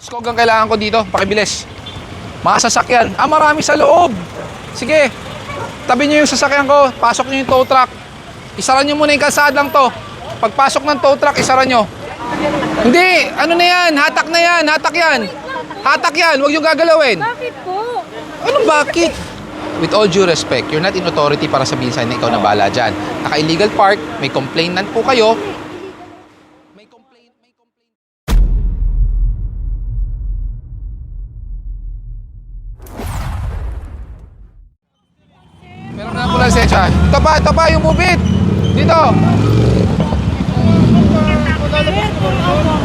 Skog ang kailangan ko dito, pakibilis. Mga sasakyan. Ah, marami sa loob. Sige. Tabi nyo yung sasakyan ko, pasok nyo yung tow truck. Isara nyo muna yung kalsadang to. Pagpasok ng tow truck, isara nyo. Hindi, ano na yan? Hatak na yan, hatak yan. Hatak yan, huwag yung gagalawin. Bakit po? Anong bakit? With all due respect, you're not in authority para sabihin sa na ikaw na bala dyan. Naka-illegal park, may complainant po kayo. Mubit. Dito.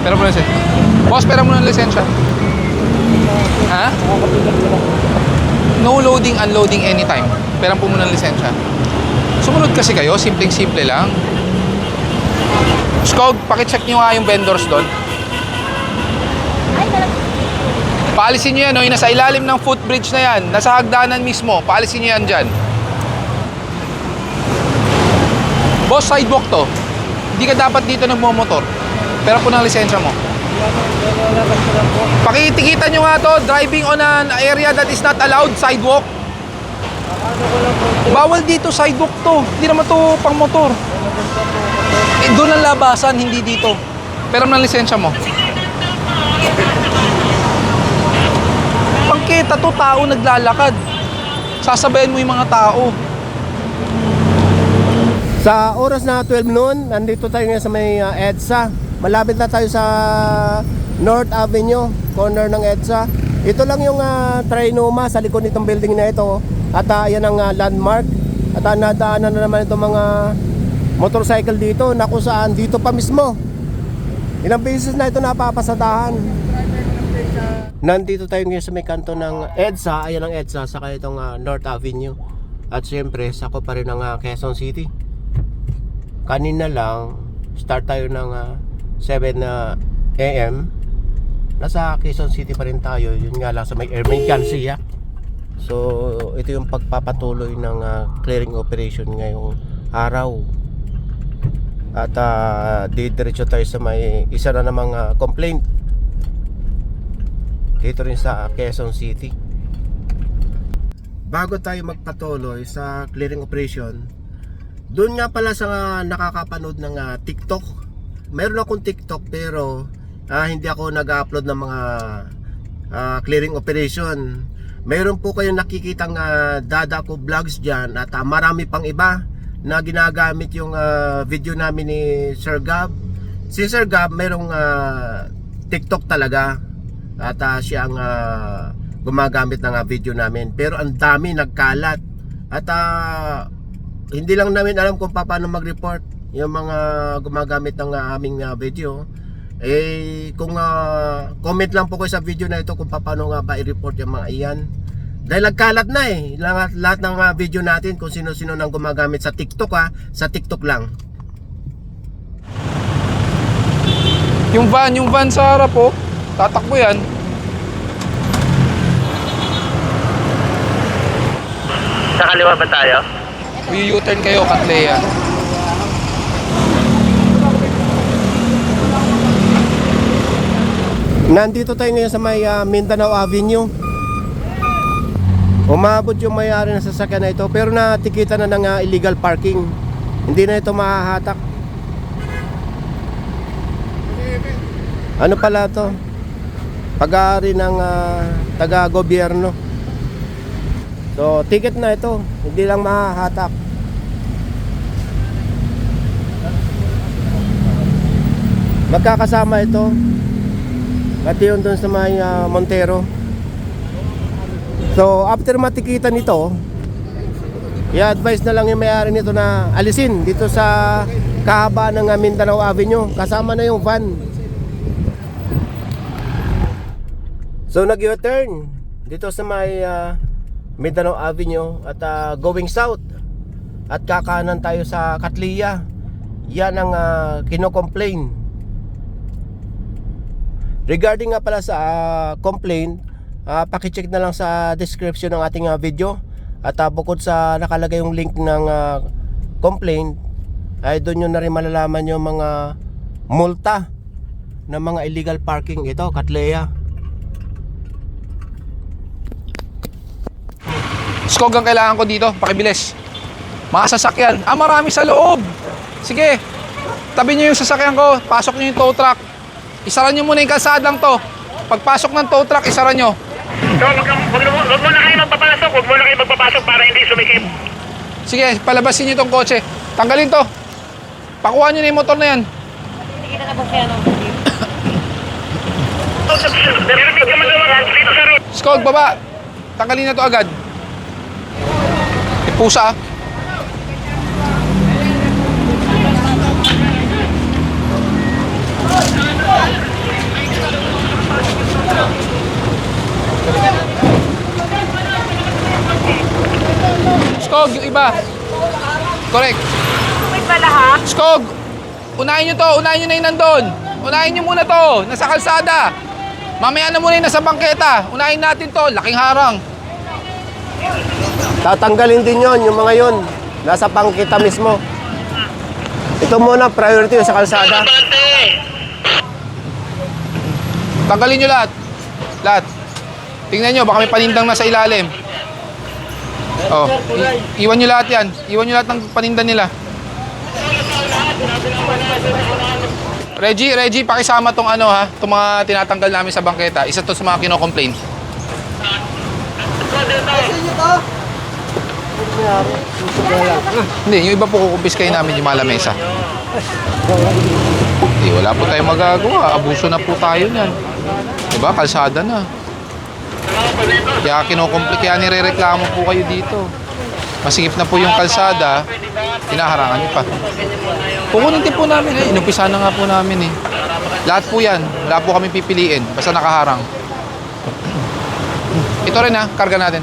Pero mo na lisensya. Boss, pera mo na ng lisensya. Ha? No loading, unloading anytime. Pera po muna ng lisensya. Sumunod kasi kayo, simpleng-simple lang. Skog, pakicheck nyo nga yung vendors doon. Paalisin nyo yan, no? yung nasa ilalim ng footbridge na yan, nasa hagdanan mismo, paalisin nyo yan dyan. Boss, sidewalk to. Hindi ka dapat dito nagmumotor. Pera po ng lisensya mo. Pakitikitan nyo nga to, driving on an area that is not allowed, sidewalk. Bawal dito, sidewalk to. Hindi naman to pang motor. Eh, doon ang labasan, hindi dito. Pera ng lisensya mo. Pangkita to, tao naglalakad. Sasabayan mo yung mga tao. Sa oras na 12 noon, nandito tayo ngayon sa may uh, EDSA. Malapit na tayo sa North Avenue, corner ng EDSA. Ito lang yung uh, Trinoma sa likod nitong building na ito. At uh, yan ang uh, landmark. At uh, nadaanan na naman itong mga motorcycle dito na kung saan dito pa mismo. Ilang beses na ito napapasadahan. Nandito tayo ngayon sa may kanto ng EDSA, ayan ang EDSA, saka itong uh, North Avenue. At siyempre, sako pa rin ng uh, Quezon City. Kanina lang, start tayo ng uh, 7 na AM. Nasa Quezon City pa rin tayo. Yun nga lang sa may Ermine Garcia. So, ito yung pagpapatuloy ng uh, clearing operation ngayong araw. At uh, didiretso tayo sa may isa na namang uh, complaint dito rin sa Quezon City. Bago tayo magpatuloy sa clearing operation, doon nga pala sa nakakapanood ng ah, TikTok. Meron akong TikTok pero ah, hindi ako nag-upload ng mga ah, clearing operation. Meron po kayong nakikitang ah, dada ko vlogs diyan at ah, marami pang iba na ginagamit yung ah, video namin ni Sir Gab. Si Sir Gab merong ah, TikTok talaga at ah, siya ang ah, gumagamit ng ah, video namin pero ang dami nagkalat at ah, hindi lang namin alam kung paano mag-report yung mga gumagamit ng ah, aming ah, video. Eh kung ah, comment lang po kayo sa video na ito kung paano nga ba i-report yung mga iyan. Dahil nagkalat na eh. Lahat, lahat ng ah, video natin kung sino-sino nang gumagamit sa TikTok ha sa TikTok lang. Yung van, yung van sa harap po, tatakbo yan. Sa kaliwa ba tayo? U-turn kayo, Katleya. Nandito tayo ngayon sa may ah, Mindanao Avenue. Umabot yung may-ari ng sasakyan na ito pero natikita na ng ah, illegal parking. Hindi na ito mahahatak. Ano pala to? Pag-aari ng ah, taga-gobyerno. So, ticket na ito. Hindi lang mahahatak. Magkakasama ito. Pati yun doon sa may ah, Montero. So, after matikitan nito, i-advise na lang yung may-ari nito na alisin dito sa kahaba ng ah, Mindanao Avenue. Kasama na yung van. So, nag-U-turn dito sa may ah, Mindanao Avenue at ah, going south. At kakanan tayo sa Katlia. Yan ang uh, kino-complain Regarding nga pala sa ah, complaint, uh, pakicheck na lang sa description ng ating ah, video. At ah, bukod sa nakalagay yung link ng ah, complaint, ay doon nyo na rin malalaman yung mga multa ng mga illegal parking. Ito, Katleya. Skog ang kailangan ko dito, pakibilis. Mga sasakyan. Ah, marami sa loob. Sige. Tabi nyo yung sasakyan ko, pasok nyo yung tow truck. Isara nyo muna yung kalsadang to. Pagpasok ng tow truck, isara nyo. So, wag, muna kayo magpapasok. Wag muna kayo magpapasok para hindi sumikip. Sige, palabasin nyo itong kotse. Tanggalin to. Pakuha nyo na yung motor na yan. Hindi na sa road. Skog, baba. Tanggalin na to agad. Pusa ah. Skog, yung iba. Correct. Wait ba lahat? Skog, unahin nyo to, unahin nyo na yung nandun. Unahin nyo muna to, nasa kalsada. Mamaya na muna yung nasa bangketa. Unahin natin to, laking harang. Tatanggalin din yon yung mga yon. Nasa pangkita mismo. Ito muna, priority sa kalsada. Tanggalin nyo lahat. Lahat. Tingnan nyo, baka may panindang nasa ilalim. Oh, i- iwan nyo lahat yan. Iwan nyo lahat ng panindan nila. Reggie, Reggie, pakisama tong ano ha, tong mga tinatanggal namin sa bangketa. Isa to sa mga kino-complain. Hindi, yung iba po kukumpiskay namin yung mga lamesa. Hindi, wala po tayong magagawa. Abuso na po tayo niyan. Diba? Kalsada na. Kaya kinukumpli, kaya nirereklamo po kayo dito. Masikip na po yung kalsada, hinaharangan niyo pa. Kukunin din po namin eh. Inumpisa na nga po namin eh. Lahat po yan. Wala po kami pipiliin. Basta nakaharang. Ito rin ha, karga natin.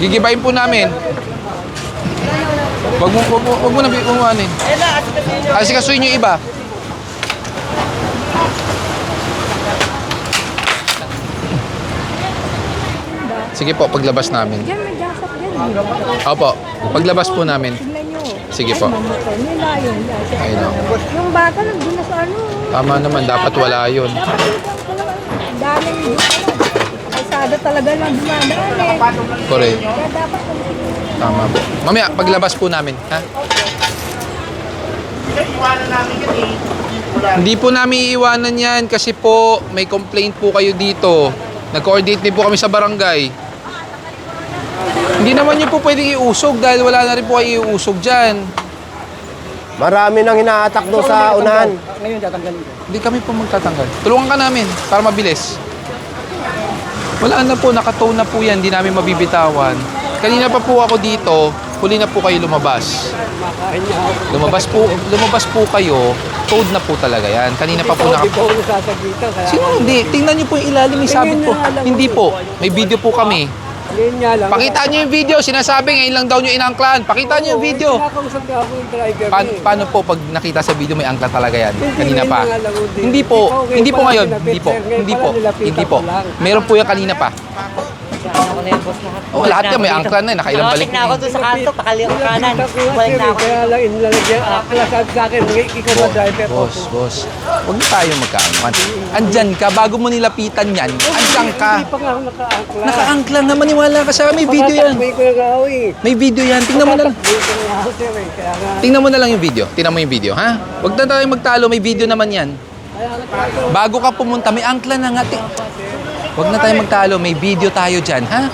Gigibayin po namin. Wag mo, wag mo, wag mo na umuanin. Asikasuhin yung iba. Sige po, paglabas namin. Diyan may dyan. Opo, paglabas po namin. Nyo. Sige po. Ayun. Yung bata nandun na sa ano. Tama naman, dapat wala yun. Dapat dito ang pala. Ang daming. Kalsada talaga lang dumadaan eh. Correct. Kaya dapat Tama po. Mamaya, paglabas po namin. Ha? Hindi po namin iiwanan yan kasi po may complaint po kayo dito. Nag-coordinate din po kami sa barangay. Hindi naman nyo po pwedeng iusog dahil wala na rin po kayo iusog dyan. Marami nang hinaatak doon sa unahan. Hindi kami po magtatanggal. Tulungan ka namin para mabilis. Wala na po, nakatow na po yan, hindi namin mabibitawan. Kanina pa po ako dito, huli na po kayo lumabas. Lumabas po, lumabas po kayo, towed na po talaga yan. Kanina pa po naka... Sino hindi? Tingnan niyo po yung ilalim, may sabit po. Hindi po, may video po kami. Ngayon nga lang. Pakita niyo yung video, sinasabi ngayon lang daw niyo inangklan. Pakita niyo yung video. Kinakausap niya ako yung driver Pa- niya eh. paano po pag nakita sa video may angkla talaga yan? Hindi, Kanina pa. nga lang, hindi. Hindi po, Ikaw, ngayon hindi po pala ngayon. Hindi po. Ngayon hindi pala po, nilapitan hindi po. ko lang. Meron po yung kanina pa. Oh, lahat yan may angkla na eh. Nakailang balik na ako na eh. doon sa kanto, pakaliwa kanan. Ko Balik na ako. Kaya lang inilalagyan. Akla sabi sa akin, "Ngay- ikaw ba driver? Boss, boss. Huwag na tayo magkaangkan. Andyan ka, bago mo nilapitan yan, andyan ka. Hindi pa nga ako nakaangkla. Nakaangkla na, maniwala ka sa may video yan. Pagkatakboy ko na ako eh. May video yan. Tingnan mo na lang. Ko na ako, sir eh. Kaya nga. Tingnan mo na lang yung video. Tingnan mo yung video, ha? Huwag na tayo magtalo, may video naman yan. Bago ka pumunta, may angkla na nga. Ti- Huwag na tayo magtalo, may video tayo dyan, ha?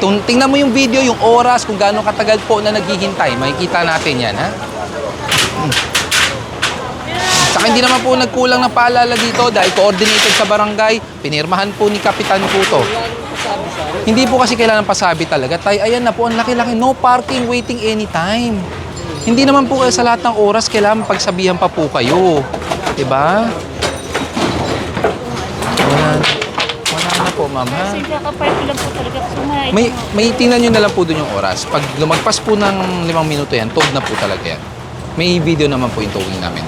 Tingnan mo yung video, yung oras, kung gaano katagal po na naghihintay. Makikita natin yan, ha? Hmm. Saka hindi naman po nagkulang ng paalala dito dahil coordinated sa barangay, pinirmahan po ni Kapitan po to. Hindi po kasi kailangan pasabi talaga. Tay, ayan na po, ang laki-laki. No parking, waiting anytime. Hindi naman po kayo sa lahat ng oras kailangan pagsabihan pa po kayo. 'Di ba? Wala, wala na po, ma'am. Ha? Kasi kakapark lang po talaga. Sumay. May, may tingnan nyo na lang po doon yung oras. Pag lumagpas po ng limang minuto yan, towed na po talaga yan. May video naman po yung towing namin.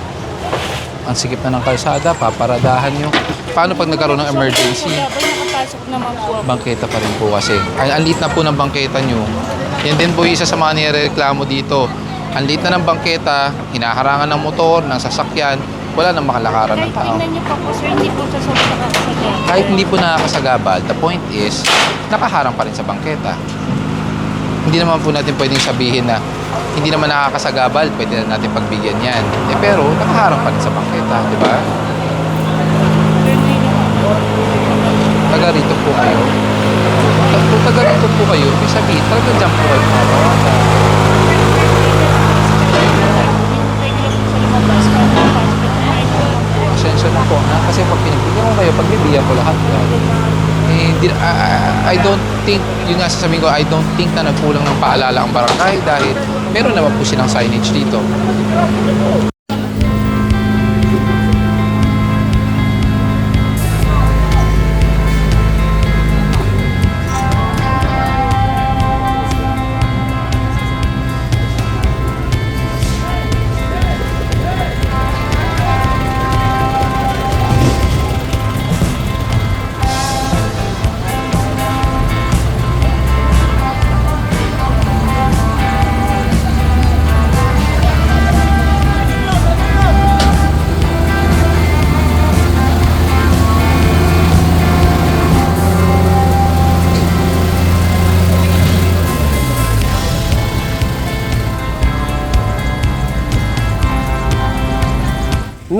Ang sikip na ng kalsada, paparadahan nyo. Paano pag nagkaroon ng emergency? Habang nakapasok naman po ako. Bangketa pa rin po kasi. Ang ang liit na po ng bangketa nyo. Yan din po yung isa sa mga nireklamo dito. Ang liit na ng bangketa, hinaharangan ng motor, ng sasakyan. Wala nang makalakaran ng Kahit tao. tingnan niyo pa po sir, hindi po sa sobrang nakakasagyan. Kahit hindi po nakakasagabal, the point is, nakaharang pa rin sa bangketa. Hindi naman po natin pwedeng sabihin na hindi naman nakakasagabal, pwede na natin pagbigyan yan. Eh pero, nakaharang pa rin sa bangketa, di ba? Taga rito po kayo. Kung taga rito po kayo, may sabihin, talaga dyan po kayo mabawasan. Pasensya na po ha, kasi pag pinagbigyan ko kayo, pagbibigyan ko lahat. Eh, di, I, I don't think, yun nga sasabihin ko, I don't think na nagkulang ng paalala ang barangay dahil meron naman po silang signage dito.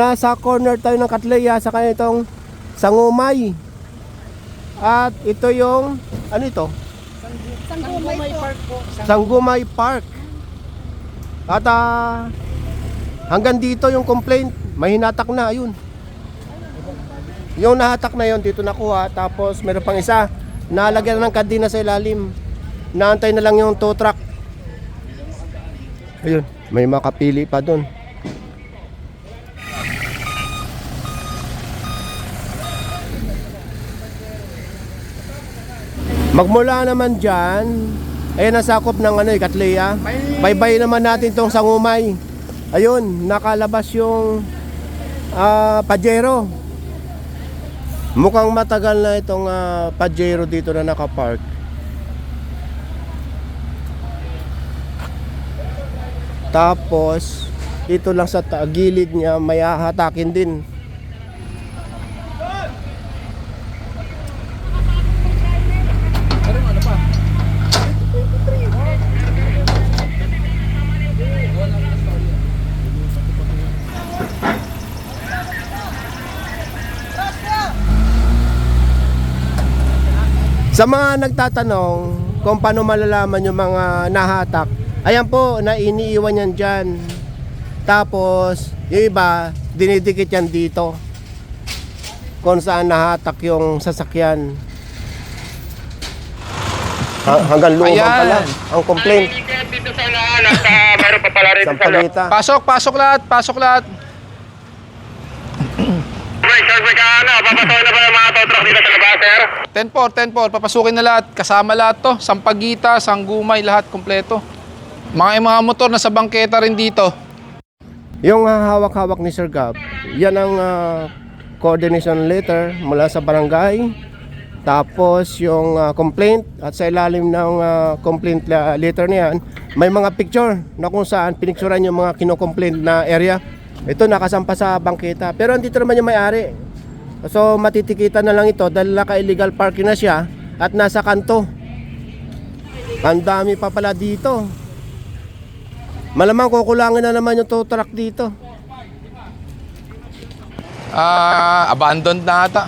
Nasa corner tayo ng Katleya sa itong Sangumay. At ito yung ano ito? Sanggumay Park po. Sanggumay Park. At ah, hanggang dito yung complaint, may hinatak na, ayun. Yung nahatak na yon dito nakuha, tapos meron pang isa, nalagyan na ng kadina sa ilalim. Naantay na lang yung tow truck. Ayun, may makapili pa doon. Magmula naman dyan, ayun ang sakop ng ano, eh, Katleya. Bye-bye naman natin tong sangumay. Ayun, nakalabas yung ah, Pajero. Mukhang matagal na itong ah, Pajero dito na nakapark. Tapos, dito lang sa gilid niya may hahatakin din. Sa mga nagtatanong kung paano malalaman yung mga nahatak, ayan po, na iniiwan yan dyan. Tapos, yung iba, dinidikit yan dito. Kung saan nahatak yung sasakyan. Ha- hanggang luma Ayan. pala ang complaint. Dito sa unahan at uh, mayroon pa pala rito sa loob. Sampalita. Pasok, pasok lahat, pasok lahat. Right, sir, sir, ano, papasukin na ba yung mga tow truck dito sa labas, sir? 10-4, 10-4, papasukin na lahat. Kasama lahat to. Sampagita, Sanggumay, lahat kompleto. Mga mga motor na sa bangketa rin dito. Yung ah, hawak-hawak ni Sir Gab, yan ang ah, coordination letter mula sa barangay. Tapos yung ah, complaint at sa ilalim ng ah, complaint la- letter niyan, may mga picture na kung saan pinicturan yung mga kino-complaint na area. Ito nakasampa sa bangketa. Pero andito naman yung may-ari. So matitikitan na lang ito dahil naka-illegal parking na siya at nasa kanto. Ang dami pa pala dito. Malamang kukulangin na naman yung tow truck dito. Ah, abandoned na ata.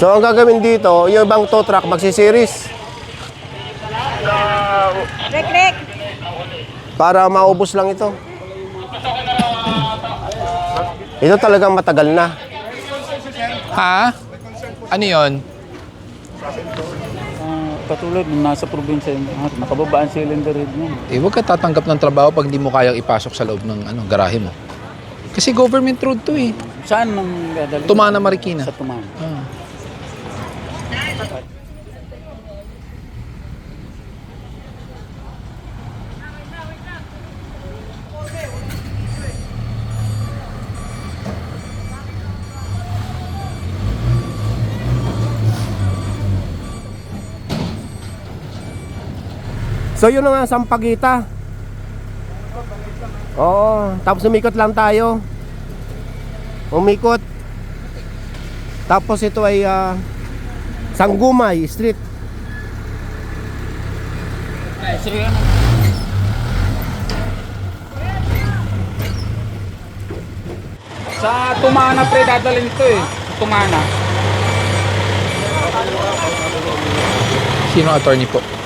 So ang gagawin dito, yung ibang tow truck magsisiris Rek, rek! para maubos lang ito. Ito talagang matagal na. Ha? Ano yon? Ah, katulad nung nasa probinsya yung ah, nakababa ang cylinder head niya. Eh, huwag ka tatanggap ng trabaho pag hindi mo kayang ipasok sa loob ng ano, garahe mo. Kasi government road to eh. Saan nang dadali? Tumana, Marikina. Sa Tumana. Ah. So yun na nga sampagita. Oo, tapos umikot lang tayo. Umikot. Tapos ito ay ah, Sanggumay Street. Sa Tumana pre, dadalhin ito eh. Tumana. Sino attorney po?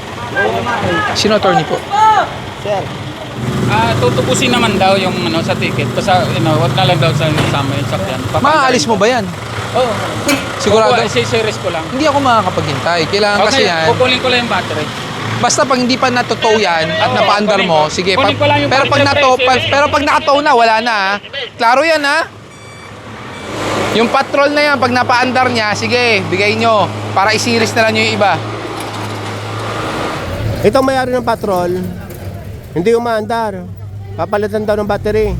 Sino attorney po? Ah, tutubusin naman daw yung ano sa ticket. Basta, you know, wag na lang daw sa sama yung sakyan. Maaalis mo ba yan? Oo. Sigurado? Kukuha, si-series ko lang. Hindi ako makakapaghintay. Kailangan kasi Okay, yan. kukunin ko lang yung battery. Basta pag hindi pa natutow yan at Oo, napaandar kunin mo, ko. sige. Kunin pag- ko lang yung pero pag battery, nato, pre, sige. pero pag nakatow na, wala na ha. Klaro yan ha. Yung patrol na yan, pag napaandar niya, sige, bigay nyo. Para isiris na lang yung iba. Itong mayari ng patrol, hindi umaandar. Papalitan daw ng battery.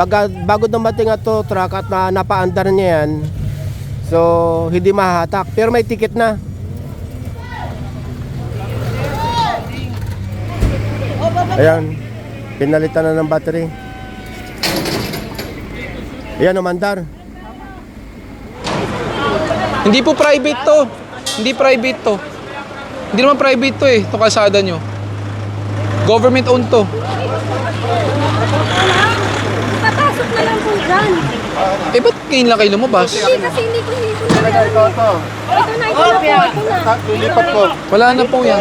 Pag bago dumating at to truck at na, napaandar niya yan, so hindi mahahatak. Pero may ticket na. Ayan, pinalitan na ng battery. Ayan, umandar. Hindi po private to. Hindi private to. Hindi naman private to eh, itong kalsada nyo. Government owned to. Papasok na lang po dyan. Eh, ba't ngayon lang kayo lumabas? Hindi kasi hindi ko hindi ko na alam. Ito na, ito na po, ito na. Wala na po yan.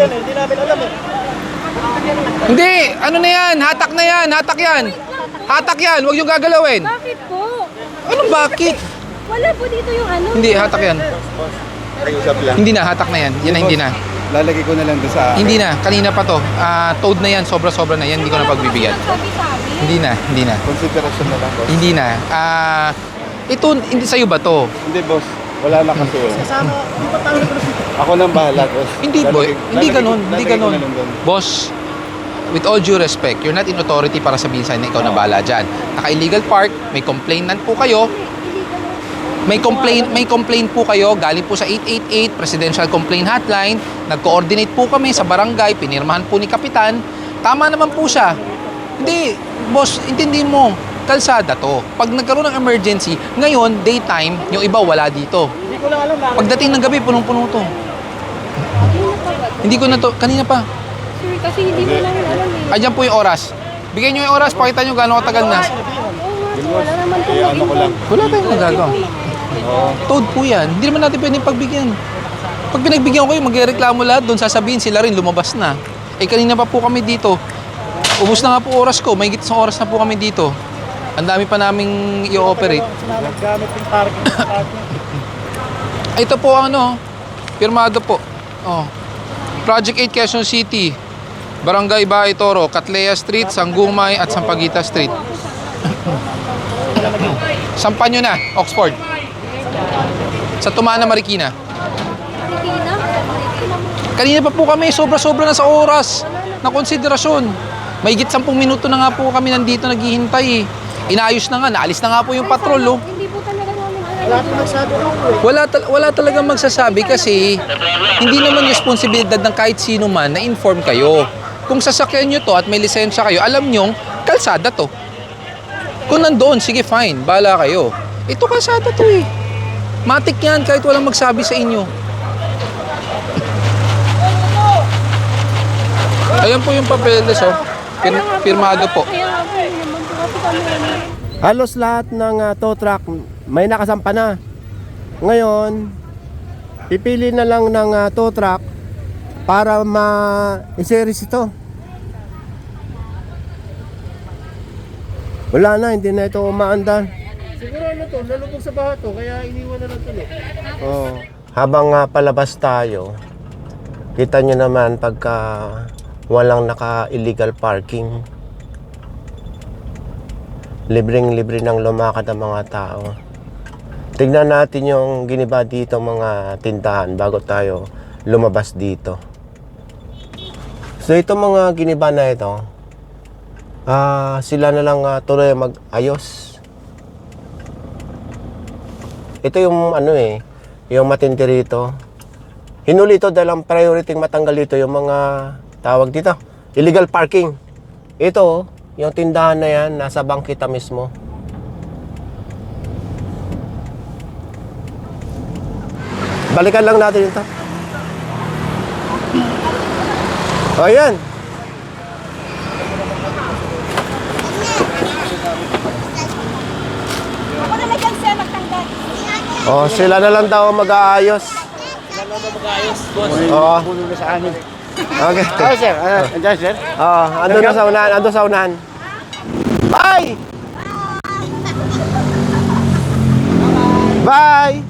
Hindi, ano na yan? Hatak na yan, hatak yan. Hatak yan, huwag yung gagalawin. Bakit po? Ano bakit? Wala po dito yung ano. Hindi, hatak yan. Hindi na, hatak na yan. Yan na, hindi na. Lalagay ko na lang doon sa... Hindi na, kanina pa to. Ah, toad na yan, sobra-sobra na yan. Hindi ko na pagbibigyan. Sabi-sabi. Hindi na, hindi na. Consideration na lang, boss. Hindi na. Ah, ito, hindi sa'yo ba to? Hindi, boss. Wala na kasi. eh. Ako nang bahala, boss. Hindi, boy. Lalagay- Hindi lalagay- ganon. Hindi lalagay ko ganon. na lang doon. Boss, with all due respect, you're not in authority para sabihin sa'yo na ikaw na bahala dyan. Naka-illegal park, may complainant po kayo. May complaint, may complaint po kayo galing po sa 888 Presidential Complaint Hotline. Nag-coordinate po kami sa barangay, pinirmahan po ni kapitan. Tama naman po siya. Hindi, boss, intindi mo, kalsada to. Pag nagkaroon ng emergency, ngayon, daytime, yung iba wala dito. Pagdating ng gabi, punong-puno to. Hindi ko na to, kanina pa. Sir, kasi hindi mo lang alam eh. Ayan po yung oras. Bigyan nyo yung oras, pakita nyo gaano katagal na. Oo nga, sir, wala naman po ko lang. Wala tayong nagagawa. Toad po yan. Hindi naman natin pwedeng pagbigyan. Pag pinagbigyan ko kayo, magreklamo lahat doon, sasabihin sila rin, lumabas na. Eh kanina pa po kami dito. Ubus na nga po oras ko, may sa oras na po kami dito. Ang dami pa naming i-operate. Ito po ang ano, pirmado po. Oh. Project 8 Quezon City. Barangay Bahay Toro, Catlea Street, Sanggumay at Sampaguita Street. Sampan nyo na, Oxford. Sa Tumana, Marikina. Marikina? Kanina pa po kami, sobra-sobra na sa oras na konsiderasyon. May higit 10 minuto na nga po kami nandito naghihintay eh. Inayos na nga, naalis na nga po yung patrol oh. Hindi po talaga namin alam. Wala, tal- wala talagang magsasabi kasi hindi naman responsibilidad ng kahit sino man na inform kayo. Kung sasakyan nyo to at may lisensya kayo, alam nyong kalsada to. Kung nandoon, sige fine, bala kayo. Ito kalsada to eh. Matik yan kahit walang magsabi sa inyo. Ayan po yung papeles oh. Pir- pirmado po. Halos lahat ng ah, tow truck may nakasampa na. Ngayon, pipili na lang ng ah, tow truck para ma-series ito. Wala na, hindi na ito umaandar. Siguro ano to, nalubog sa baha to, kaya iniwan na lang tuloy. Oh. Habang nga palabas tayo, kita nyo naman pagka walang naka-illegal parking libreng-libre nang lumakad ang mga tao. Tignan natin yung giniba dito mga tindahan bago tayo lumabas dito. So ito mga giniba na ito, ah sila na lang ah, tuloy mag-ayos. Ito yung ano eh, yung matindi rito. Hinuli ito dahil ang priority matanggal dito yung mga tawag dito, illegal parking. Ito, Yung tindahan na yan, nasa bangkita mismo. Balikan lang natin ito. O yan. Ako na lang sir, magtanggal. O, sila na lang daw mag-aayos. Oo. Puno na sa amin. Okay. Ah, sir. Ah, andyan, sir. Oo, ando na sa unahan, ando sa unahan. Bye! Bye!